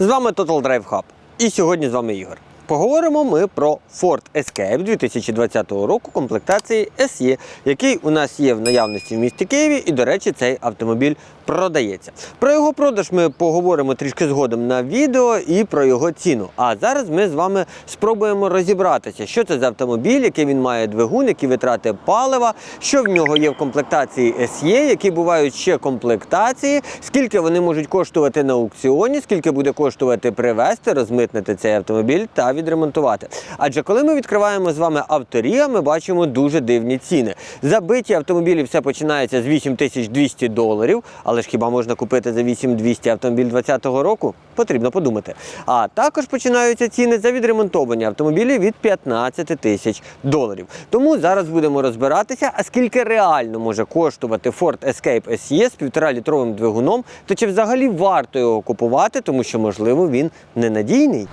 З вами Total Drive Hub. І сьогодні з вами Ігор. Поговоримо ми про Ford Escape 2020 року комплектації SE, який у нас є в наявності в місті Києві, і, до речі, цей автомобіль продається. Про його продаж ми поговоримо трішки згодом на відео і про його ціну. А зараз ми з вами спробуємо розібратися, що це за автомобіль, який він має двигун, які витрати палива, що в нього є в комплектації SE, які бувають ще комплектації, скільки вони можуть коштувати на аукціоні, скільки буде коштувати привезти, розмитнити цей автомобіль та відремонтувати. Адже коли ми відкриваємо з вами авторія, ми бачимо дуже дивні ціни. Забиті автомобілі все починається з 8200 доларів, але ж хіба можна купити за 8200 автомобіль 2020 року? Потрібно подумати. А також починаються ціни за відремонтовані автомобілі від 15 тисяч доларів. Тому зараз будемо розбиратися, а скільки реально може коштувати Ford Escape SE з 1,5-літровим двигуном, то чи взагалі варто його купувати, тому що можливо він ненадійний.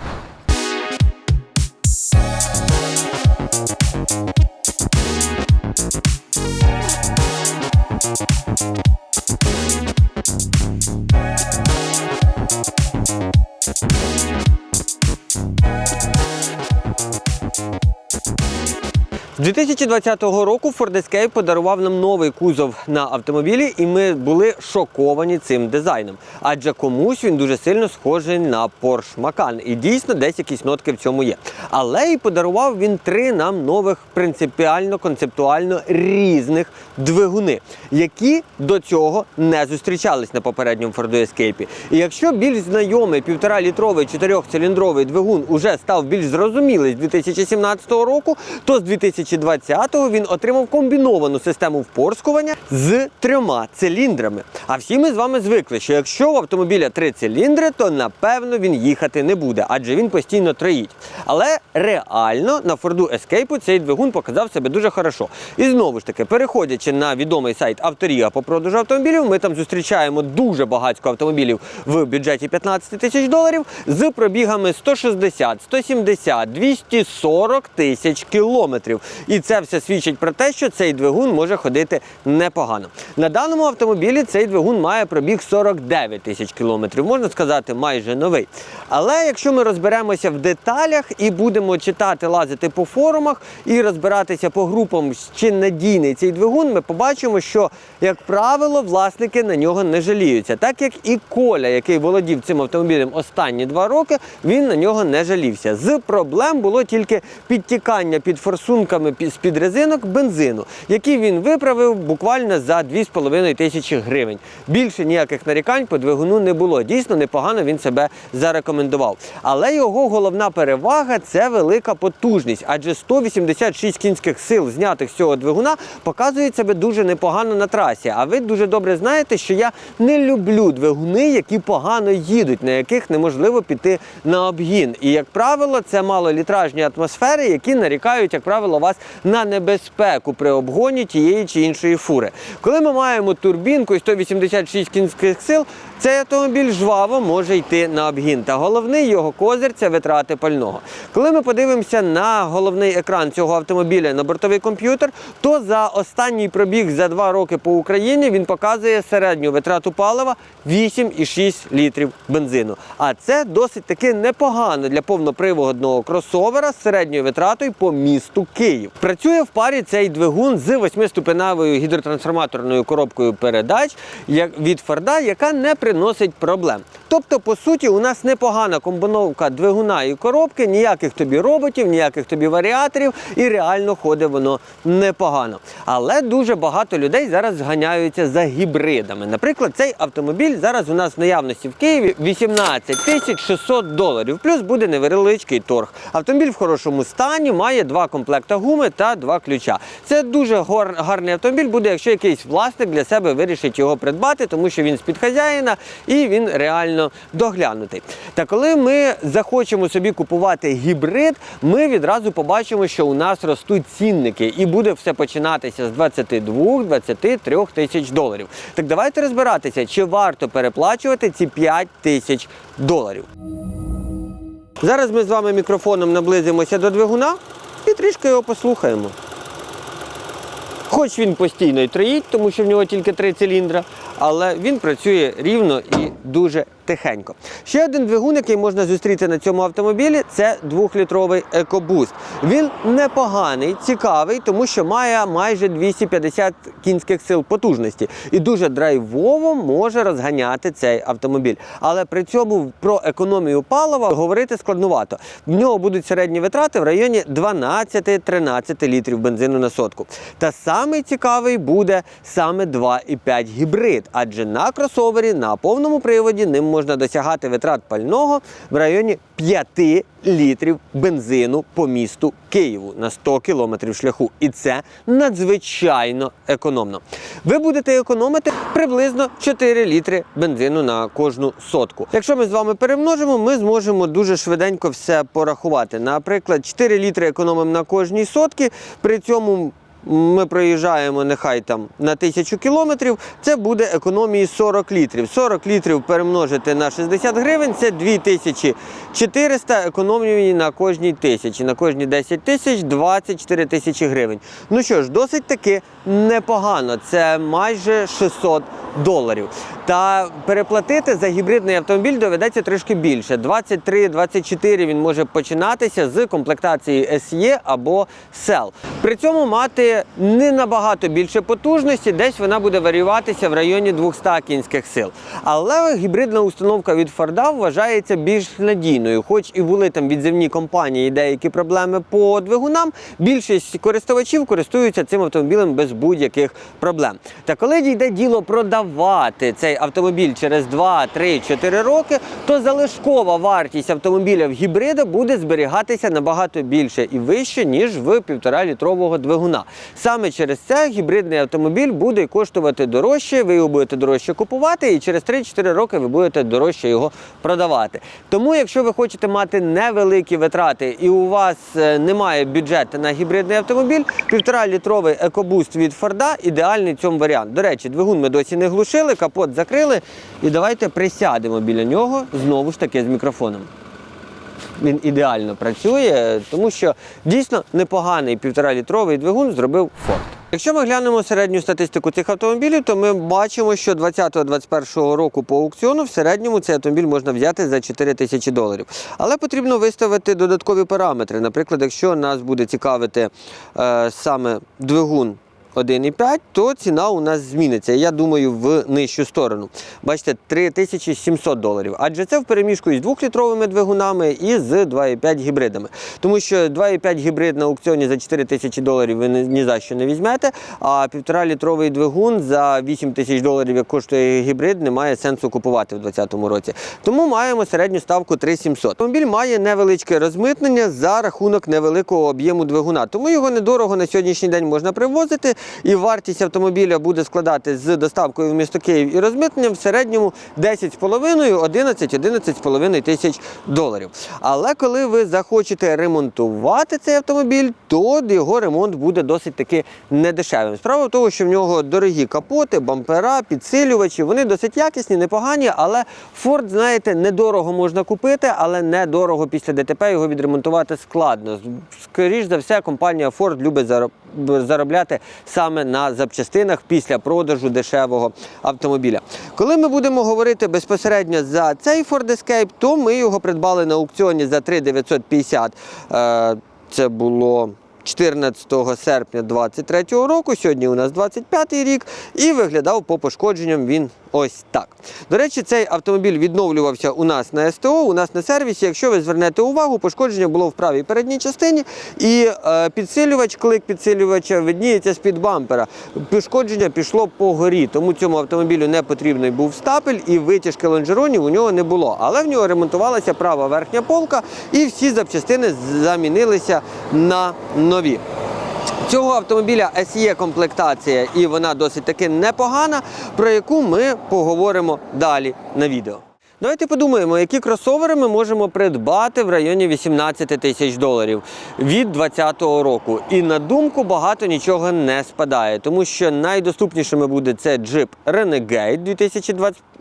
you З 2020 року Ford Escape подарував нам новий кузов на автомобілі, і ми були шоковані цим дизайном. Адже комусь він дуже сильно схожий на Porsche Macan. І дійсно десь якісь нотки в цьому є. Але і подарував він три нам нових принципіально концептуально різних двигуни, які до цього не зустрічались на попередньому Ford Escape. І якщо більш знайомий півтора-літровий чотирьохциліндровий двигун уже став більш зрозумілий з 2017 року, то з 2020-го він отримав комбіновану систему впорскування з трьома циліндрами. А всі ми з вами звикли, що якщо у автомобіля три циліндри, то напевно він їхати не буде, адже він постійно троїть. Але реально на Ford Escape цей двигун показав себе дуже хорошо. І знову ж таки, переходячи на відомий сайт Авторія по продажу автомобілів, ми там зустрічаємо дуже багатько автомобілів в бюджеті 15 тисяч доларів з пробігами 160, 170, 240 тисяч кілометрів. І це все свідчить про те, що цей двигун може ходити непогано. На даному автомобілі цей двигун має пробіг 49 тисяч кілометрів, можна сказати, майже новий. Але якщо ми розберемося в деталях і будемо читати, лазити по форумах і розбиратися по групам, чи надійний цей двигун, ми побачимо, що, як правило, власники на нього не жаліються. Так як і Коля, який володів цим автомобілем останні два роки, він на нього не жалівся. З проблем було тільки підтікання під форсунками пі- з-під резинок бензину, який він виправив буквально за 2,5 тисячі гривень. Більше ніяких нарікань по двигуну не було. Дійсно непогано він себе зарекомендував. Але його головна перевага це велика потужність, адже 186 кінських сил, знятих з цього двигуна, показують себе дуже непогано на трасі. А ви дуже добре знаєте, що я не люблю двигуни, які погано їдуть, на яких неможливо піти на обгін. І як правило, це малолітражні атмосфери, які нарікають, як правило, вас на небезпеку при обгоні тієї чи іншої фури. Коли ми маємо турбінку і 186 кінських сил, цей автомобіль жваво може йти на обгін. Та головний його козир це витрати пального. Коли ми подивимося на головний екран цього автомобіля на бортовий комп'ютер, то за останній пробіг за два роки по Україні він показує середню витрату палива 8,6 літрів бензину. А це досить таки непогано для повноприводного кросовера з середньою витратою по місту Київ. Працює в парі цей двигун з восьмиступеневою гідротрансформаторною коробкою передач від Форда, яка не приносить проблем. Тобто, по суті, у нас непогана комбіновка двигуна і коробки, ніяких тобі роботів, ніяких тобі варіаторів, і реально ходить воно непогано. Але дуже багато людей зараз зганяються за гібридами. Наприклад, цей автомобіль зараз у нас в наявності в Києві 18 тисяч 600 доларів. Плюс буде невеличкий торг. Автомобіль в хорошому стані, має два комплекта гуми та два ключа. Це дуже гарний автомобіль буде, якщо якийсь власник для себе вирішить його придбати, тому що він з-під хазяїна і він реально доглянутий. Та коли ми захочемо собі купувати гібрид, ми відразу побачимо, що у нас ростуть цінники, і буде все починатися з 22-23 тисяч доларів. Так давайте розбиратися, чи варто переплачувати ці 5 тисяч доларів. Зараз ми з вами мікрофоном наблизимося до двигуна і трішки його послухаємо. Хоч він постійно й троїть, тому що в нього тільки три циліндра, але він працює рівно і дуже тихенько. Ще один двигун, який можна зустріти на цьому автомобілі, це 2-літровий EcoBoost. Він непоганий, цікавий, тому що має майже 250 кінських сил потужності і дуже драйвово може розганяти цей автомобіль. Але при цьому про економію палива говорити складнувато. В нього будуть середні витрати в районі 12-13 літрів бензину на сотку. Та самий цікавий буде саме 2,5 гібрид, адже на кросовері на повному приводі ним можна досягати витрат пального в районі 5 літрів бензину по місту Києву на 100 кілометрів шляху. І це надзвичайно економно. Ви будете економити приблизно 4 літри бензину на кожну сотку. Якщо ми з вами перемножимо, ми зможемо дуже швиденько все порахувати. Наприклад, 4 літри економимо на кожній сотки. При цьому ми проїжджаємо нехай там на тисячу кілометрів, це буде економії 40 літрів. 40 літрів перемножити на 60 гривень це 2400 економії на кожній тисячі. На кожні 10 тисяч 24 тисячі гривень. Ну що ж, досить таки непогано. Це майже 600 доларів. Та переплатити за гібридний автомобіль доведеться трішки більше. 23-24 він може починатися з комплектації SE або SEL. При цьому мати не набагато більше потужності, десь вона буде варіюватися в районі 200 кінських сил. Але гібридна установка від Форда вважається більш надійною, хоч і були там відзивні компанії, деякі проблеми по двигунам. Більшість користувачів користуються цим автомобілем без будь-яких проблем. Та коли дійде діло продавати цей автомобіль через 2, 3, 4 роки, то залишкова вартість автомобіля в гібрида буде зберігатися набагато більше і вище, ніж в 1,5-літрового двигуна. Саме через це гібридний автомобіль буде коштувати дорожче, ви його будете дорожче купувати, і через 3-4 роки ви будете дорожче його продавати. Тому, якщо ви хочете мати невеликі витрати і у вас е, немає бюджету на гібридний автомобіль, 1,5-літровий екобуст від Форда ідеальний цьому варіант. До речі, двигун ми досі не глушили, капот закрили. І давайте присядемо біля нього знову ж таки з мікрофоном. Він ідеально працює, тому що дійсно непоганий півтора-літровий двигун зробив Ford. Якщо ми глянемо середню статистику цих автомобілів, то ми бачимо, що 20-21 року по аукціону в середньому цей автомобіль можна взяти за 4 тисячі доларів. Але потрібно виставити додаткові параметри. Наприклад, якщо нас буде цікавити е, саме двигун 1,5, то ціна у нас зміниться. Я думаю, в нижчу сторону. Бачите, 3700 доларів. Адже це в переміжку із 2-літровими двигунами і з 2,5 гібридами. Тому що 2,5 гібрид на аукціоні за 4 тисячі доларів ви ні за що не візьмете, а 1,5-літровий двигун за 8 тисяч доларів, як коштує гібрид, немає сенсу купувати в 2020 році. Тому маємо середню ставку 3700. Автомобіль має невеличке розмитнення за рахунок невеликого об'єму двигуна. Тому його недорого на сьогоднішній день можна привозити і вартість автомобіля буде складати з доставкою в місто Київ і розмитненням в середньому 10,5-11-11,5 тисяч доларів. Але коли ви захочете ремонтувати цей автомобіль, то його ремонт буде досить таки недешевим. Справа в тому, що в нього дорогі капоти, бампера, підсилювачі, вони досить якісні, непогані, але Ford, знаєте, недорого можна купити, але недорого після ДТП його відремонтувати складно. Скоріш за все, компанія Ford любить зароб- заробляти саме на запчастинах після продажу дешевого автомобіля. Коли ми будемо говорити безпосередньо за цей Ford Escape, то ми його придбали на аукціоні за 3950. Е, Це було 14 серпня 2023 року. Сьогодні у нас 25 рік, і виглядав по пошкодженням він ось так. До речі, цей автомобіль відновлювався у нас на СТО, у нас на сервісі. Якщо ви звернете увагу, пошкодження було в правій передній частині, і е, підсилювач, клик підсилювача видніється з-під бампера. Пошкодження пішло по горі, тому цьому автомобілю не потрібний був стапель і витяжки лонжеронів у нього не було. Але в нього ремонтувалася права верхня полка, і всі запчастини замінилися на нові. Цього автомобіля SE комплектація, і вона досить таки непогана, про яку ми поговоримо далі на відео. Давайте подумаємо, які кросовери ми можемо придбати в районі 18 тисяч доларів від 2020 року. І на думку багато нічого не спадає, тому що найдоступнішими буде це джип Renegade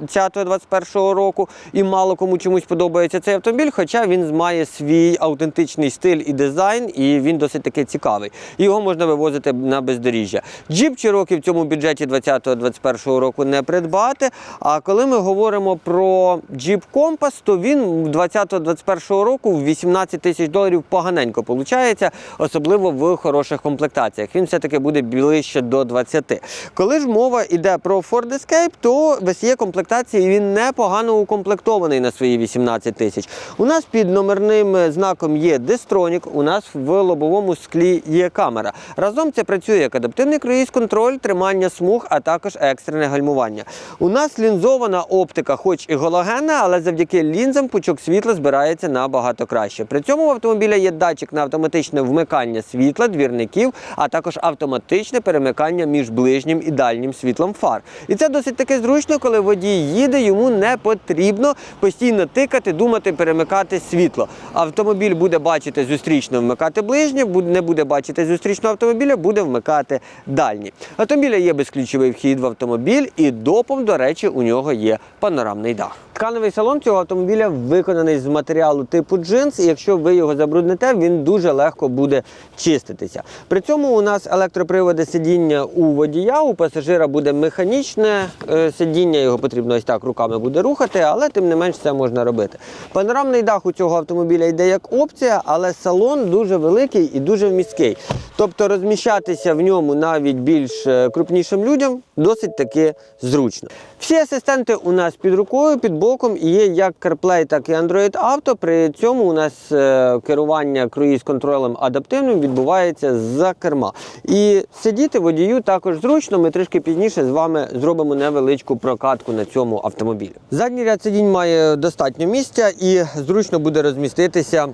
2020-2021 року. І мало кому чомусь подобається цей автомобіль, хоча він має свій автентичний стиль і дизайн, і він досить таки цікавий. Його можна вивозити на бездоріжжя. Джип Cherokee в цьому бюджеті 2020-2021 року не придбати. А коли ми говоримо про Jeep Compass, то він 2020-2021 року в 18 тисяч доларів поганенько виходить, особливо в хороших комплектаціях. Він все-таки буде ближче до 20. Коли ж мова йде про Ford Escape, то в SE комплектації він непогано укомплектований на свої 18 тисяч. У нас під номерним знаком є Distronic, у нас в лобовому склі є камера. Разом це працює як адаптивний круїз-контроль, тримання смуг, а також екстрене гальмування. У нас лінзована оптика, хоч і галогенна, але завдяки лінзам пучок світла збирається набагато краще. При цьому в автомобіля є датчик на автоматичне вмикання світла, двірників, а також автоматичне перемикання між ближнім і дальнім світлом фар. І це досить таки зручно, коли водій їде, йому не потрібно постійно тикати, думати, перемикати світло. Автомобіль буде бачити зустрічно вмикати ближнє, не буде бачити зустрічного автомобіля, буде вмикати дальній. У Автомобіля є безключовий вхід в автомобіль, і допом, до речі, у нього є панорамний дах. Тканевий салон цього автомобіля виконаний з матеріалу типу джинс, і якщо ви його забрудните, він дуже легко буде чиститися. При цьому у нас електроприводи сидіння у водія, у пасажира буде механічне е, сидіння, його потрібно ось так руками буде рухати, але тим не менш це можна робити. Панорамний дах у цього автомобіля йде як опція, але салон дуже великий і дуже вмісткий. Тобто розміщатися в ньому навіть більш е, крупнішим людям досить таки зручно. Всі асистенти у нас під рукою, під боком і є як CarPlay, так і Android Auto. При цьому у нас е, керування круїз-контролем адаптивним відбувається з-за керма. І сидіти водію також зручно. Ми трішки пізніше з вами зробимо невеличку прокатку на цьому автомобілі. Задній ряд сидінь має достатньо місця і зручно буде розміститися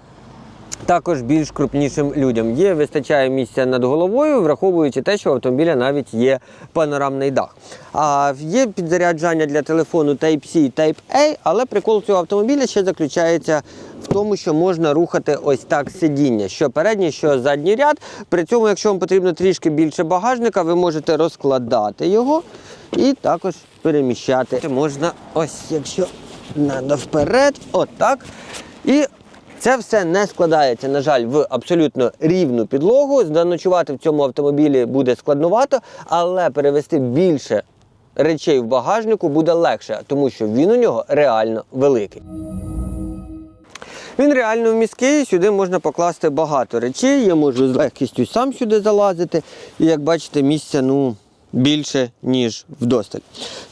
також більш крупнішим людям. Є вистачає місця над головою, враховуючи те, що у автомобіля навіть є панорамний дах. А є підзаряджання для телефону Type-C і Type-A, але прикол цього автомобіля ще заключається в тому, що можна рухати ось так сидіння, що передній, що задній ряд. При цьому, якщо вам потрібно трішки більше багажника, ви можете розкладати його і також переміщати. Можна ось, якщо надо вперед, отак. І це все не складається, на жаль, в абсолютно рівну підлогу. Заночувати в цьому автомобілі буде складновато, але перевести більше речей в багажнику буде легше, тому що він у нього реально великий. Він реально вміський, сюди можна покласти багато речей. Я можу з легкістю сам сюди залазити. І як бачите, місця ну, більше, ніж вдосталь.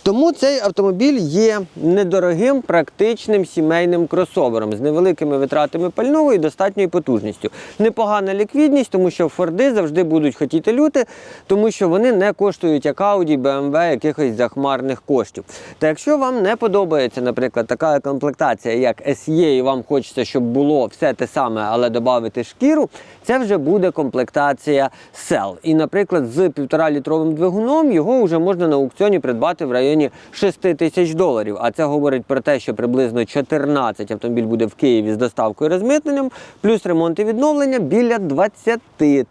Тому цей автомобіль є недорогим, практичним сімейним кросовером з невеликими витратами пального і достатньою потужністю. Непогана ліквідність, тому що Форди завжди будуть хотіти люти, тому що вони не коштують як Audi, BMW, якихось захмарних коштів. Та якщо вам не подобається, наприклад, така комплектація, як SE, і вам хочеться, щоб було все те саме, але додати шкіру, це вже буде комплектація Cell. І, наприклад, з 1,5-літровим двигуном його вже можна на аукціоні придбати в районі 6 тисяч доларів. А це говорить про те, що приблизно 14 автомобіль буде в Києві з доставкою і розмитненням, плюс ремонт і відновлення біля 20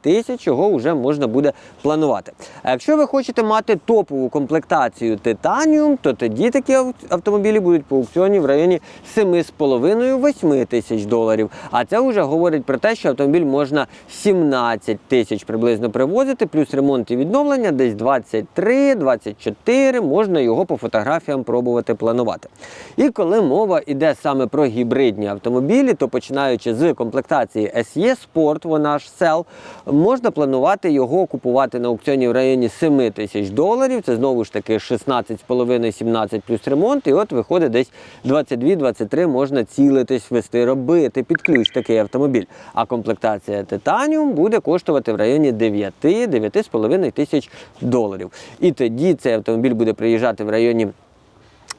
тисяч, чого вже можна буде планувати. А якщо ви хочете мати топову комплектацію Titanium, то тоді такі автомобілі будуть по аукціоні в районі 7,5-8 тисяч доларів. А це вже говорить про те, що автомобіль можна 17 тисяч приблизно привозити, плюс ремонт і відновлення десь 23-24, можна його по фотографіям пробувати планувати. І коли мова йде саме про гібридні автомобілі, то починаючи з комплектації SE Sport, вона ж Cell, можна планувати його купувати на аукціоні в районі 7 тисяч доларів. Це знову ж таки 16,5-17 плюс ремонт. І от виходить десь 22-23 можна цілитись, вести, робити під такий автомобіль. А комплектація Titanium буде коштувати в районі 9-9,5 тисяч доларів. І тоді цей автомобіль буде приїжджати в районі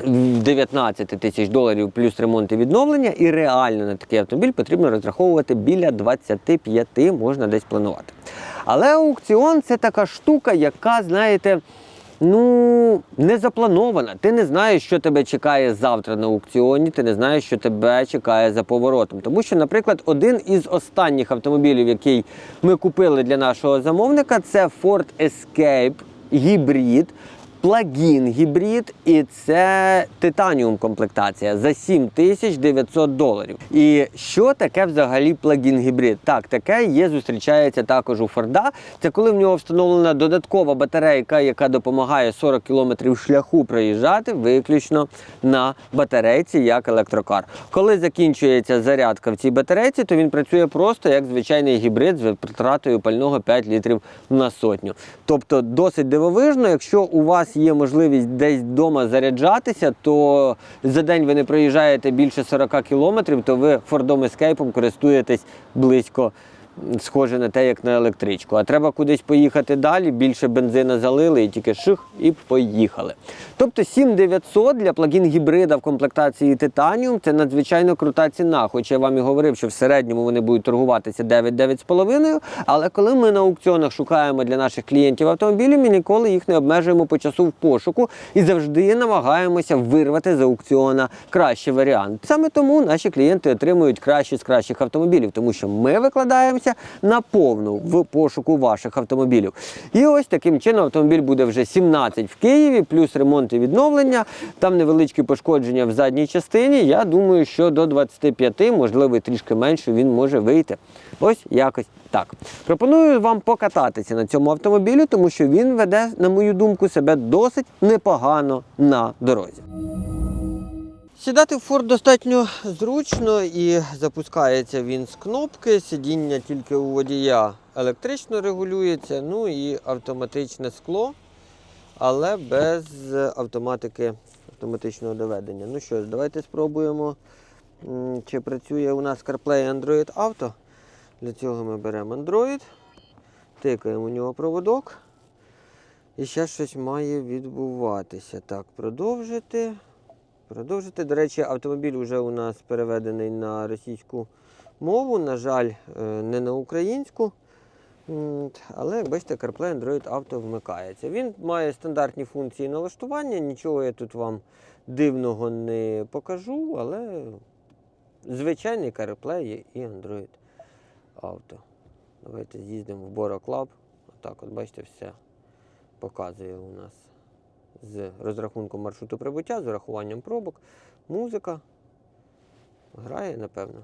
19 тисяч доларів плюс ремонт і відновлення, і реально на такий автомобіль потрібно розраховувати біля 25, можна десь планувати. Але аукціон це така штука, яка, знаєте, ну, не запланована. Ти не знаєш, що тебе чекає завтра на аукціоні, ти не знаєш, що тебе чекає за поворотом. Тому що, наприклад, один із останніх автомобілів, який ми купили для нашого замовника, це Ford Escape гібрид. Плагін гібрид, і це титаніум комплектація за 7900 доларів. І що таке взагалі плагін гібрид? Так, таке є, зустрічається також у Форда. Це коли в нього встановлена додаткова батарейка, яка допомагає 40 км шляху проїжджати виключно на батарейці як електрокар. Коли закінчується зарядка в цій батарейці, то він працює просто як звичайний гібрид з витратою пального 5 літрів на сотню. Тобто досить дивовижно, якщо у вас є можливість десь вдома заряджатися, то за день ви не проїжджаєте більше 40 кілометрів, то ви Фордом Escape користуєтесь близько. Схоже на те, як на електричку. А треба кудись поїхати далі, більше бензина залили і тільки ших і поїхали. Тобто 7900 для плагін гібрида в комплектації Titanium – це надзвичайно крута ціна. Хоча я вам і говорив, що в середньому вони будуть торгуватися 9-9,5. Але коли ми на аукціонах шукаємо для наших клієнтів автомобілі, ми ніколи їх не обмежуємо по часу в пошуку і завжди намагаємося вирвати з аукціона кращий варіант. Саме тому наші клієнти отримують кращі з кращих автомобілів, тому що ми викладаємося на повну в пошуку ваших автомобілів. І ось таким чином автомобіль буде вже 17 в Києві, плюс ремонт і відновлення. Там невеличкі пошкодження в задній частині. Я думаю, що до 25, можливо, трішки менше він може вийти. Ось якось так. Пропоную вам покататися на цьому автомобілі, тому що він веде, на мою думку, себе досить непогано на дорозі. Сідати в Ford достатньо зручно і запускається він з кнопки. Сидіння тільки у водія електрично регулюється, ну і автоматичне скло, але без автоматики автоматичного доведення. Ну що ж, давайте спробуємо, чи працює у нас CarPlay Android Auto. Для цього ми беремо Android, тикаємо у нього проводок. І ще щось має відбуватися. Так, продовжити. Продовжити. До речі, автомобіль вже у нас переведений на російську мову, на жаль, е, не на українську. Але, бачите, CarPlay Android Auto вмикається. Він має стандартні функції налаштування, нічого я тут вам дивного не покажу, але звичайний CarPlay і Android Auto. Давайте з'їздимо в Bora Club. Отак, от бачите, все показує у нас з розрахунком маршруту прибуття, з урахуванням пробок, музика. Грає, напевно.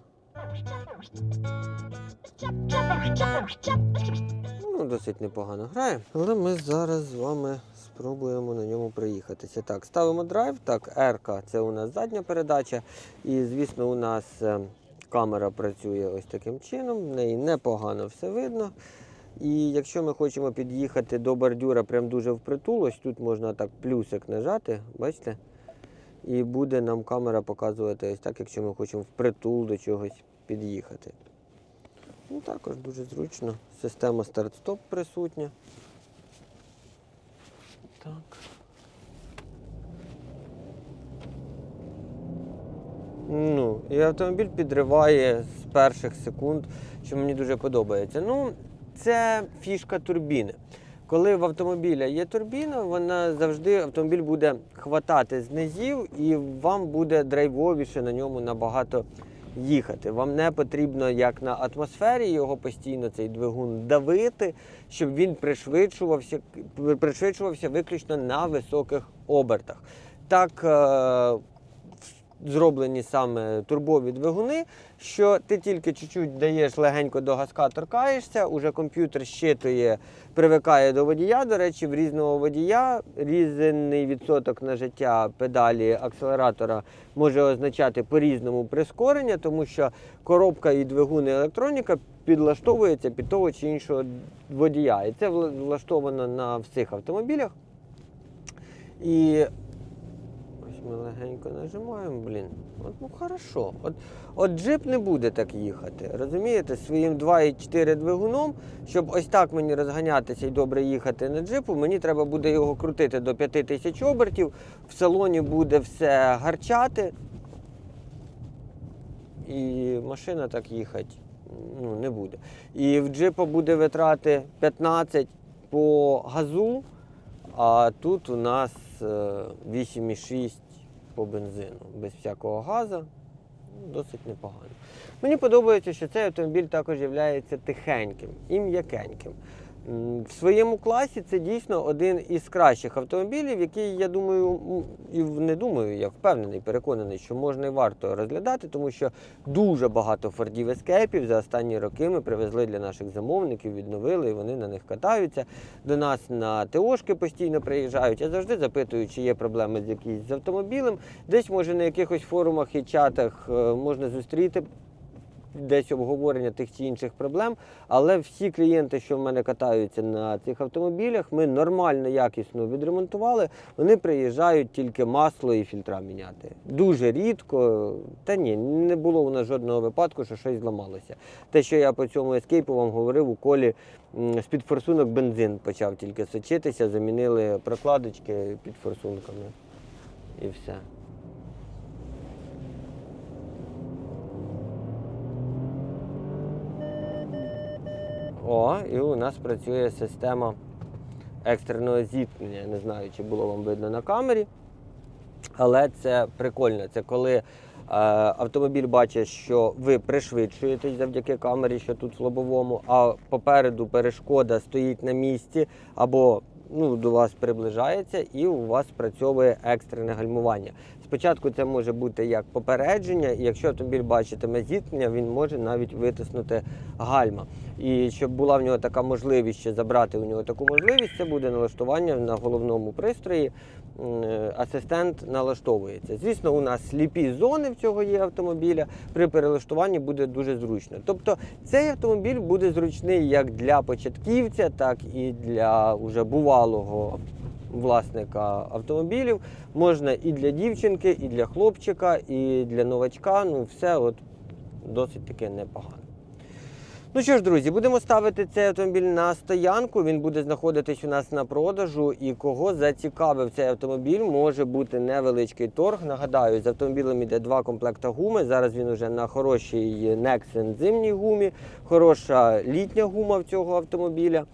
Ну, досить непогано грає. Але ми зараз з вами спробуємо на ньому проїхатися. Так, ставимо драйв. Так, R це у нас задня передача. І, звісно, у нас е, камера працює ось таким чином. В неї непогано все видно. І якщо ми хочемо під'їхати до бордюра прям дуже впритул, ось тут можна так плюсик нажати, бачите? І буде нам камера показувати ось так, якщо ми хочемо впритул до чогось під'їхати. Ну, також дуже зручно. Система старт-стоп присутня. Так. Ну, і автомобіль підриває з перших секунд, що мені дуже подобається. Ну, це фішка турбіни. Коли в автомобіля є турбіна, вона завжди автомобіль буде хватати з низів і вам буде драйвовіше на ньому набагато їхати. Вам не потрібно, як на атмосфері, його постійно цей двигун давити, щоб він пришвидшувався, пришвидшувався виключно на високих обертах. Так е, зроблені саме турбові двигуни, що ти тільки чуть-чуть даєш легенько до газка, торкаєшся, уже комп'ютер щитує, привикає до водія. До речі, в різного водія різний відсоток нажиття педалі акселератора може означати по-різному прискорення, тому що коробка і двигун і електроніка підлаштовується під того чи іншого водія. І це влаштовано на всіх автомобілях. І ми легенько нажимаємо, блін. От, ну хорошо. От, от джип не буде так їхати. Розумієте, своїм 2,4 двигуном, щоб ось так мені розганятися і добре їхати на джипу, мені треба буде його крутити до 5000 обертів. В салоні буде все гарчати. І машина так їхати ну, не буде. І в джипа буде витрати 15 по газу, А тут у нас е, 8,6 по бензину, без всякого газу. Досить непогано. Мені подобається, що цей автомобіль також є тихеньким і м'якеньким. В своєму класі це дійсно один із кращих автомобілів, який, я думаю, і не думаю, я впевнений, переконаний, що можна і варто розглядати, тому що дуже багато фордів ескейпів за останні роки ми привезли для наших замовників, відновили, і вони на них катаються. До нас на ТОшки постійно приїжджають. Я завжди запитую, чи є проблеми з якісь з автомобілем. Десь, може, на якихось форумах і чатах е, можна зустріти десь обговорення тих чи інших проблем, але всі клієнти, що в мене катаються на цих автомобілях, ми нормально, якісно відремонтували. Вони приїжджають тільки масло і фільтра міняти. Дуже рідко. Та ні, не було у нас жодного випадку, що щось зламалося. Те, що я по цьому ескейпу вам говорив, у колі з-під форсунок бензин почав тільки сочитися, замінили прокладочки під форсунками. І все. О, і у нас працює система екстреного зіткнення. Не знаю, чи було вам видно на камері. Але це прикольно. Це коли е, автомобіль бачить, що ви пришвидшуєтесь завдяки камері, що тут в лобовому, а попереду перешкода стоїть на місці або ну, до вас приближається, і у вас спрацьовує екстрене гальмування. Спочатку це може бути як попередження, і якщо автомобіль бачитиме зіткнення, він може навіть витиснути гальма. І щоб була в нього така можливість ще забрати у нього таку можливість, це буде налаштування на головному пристрої. Е, Асистент налаштовується. Звісно, у нас сліпі зони в цього є автомобіля. При перелаштуванні буде дуже зручно. Тобто цей автомобіль буде зручний як для початківця, так і для уже бувалого власника автомобілів. Можна і для дівчинки, і для хлопчика, і для новачка. Ну, все от досить таки непогано. Ну що ж, друзі, будемо ставити цей автомобіль на стоянку. Він буде знаходитись у нас на продажу. І кого зацікавив цей автомобіль, може бути невеличкий торг. Нагадаю, з автомобілем іде два комплекти гуми. Зараз він уже на хорошій Nexen зимній гумі, хороша літня гума в цього автомобіля.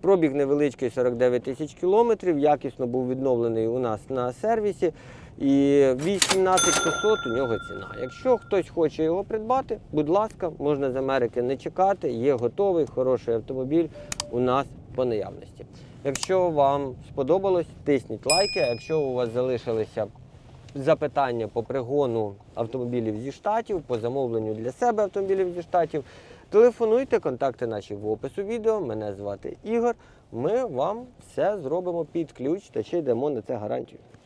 Пробіг невеличкий 49 тисяч кілометрів. Якісно був відновлений у нас на сервісі. І 18600 у нього ціна. Якщо хтось хоче його придбати, будь ласка, можна з Америки не чекати. Є готовий хороший автомобіль у нас по наявності. Якщо вам сподобалось, тисніть лайки. Якщо у вас залишилися запитання по пригону автомобілів зі штатів, по замовленню для себе автомобілів зі штатів, телефонуйте, контакти наші в опису відео. Мене звати Ігор. Ми вам все зробимо під ключ та ще йдемо на це гарантію.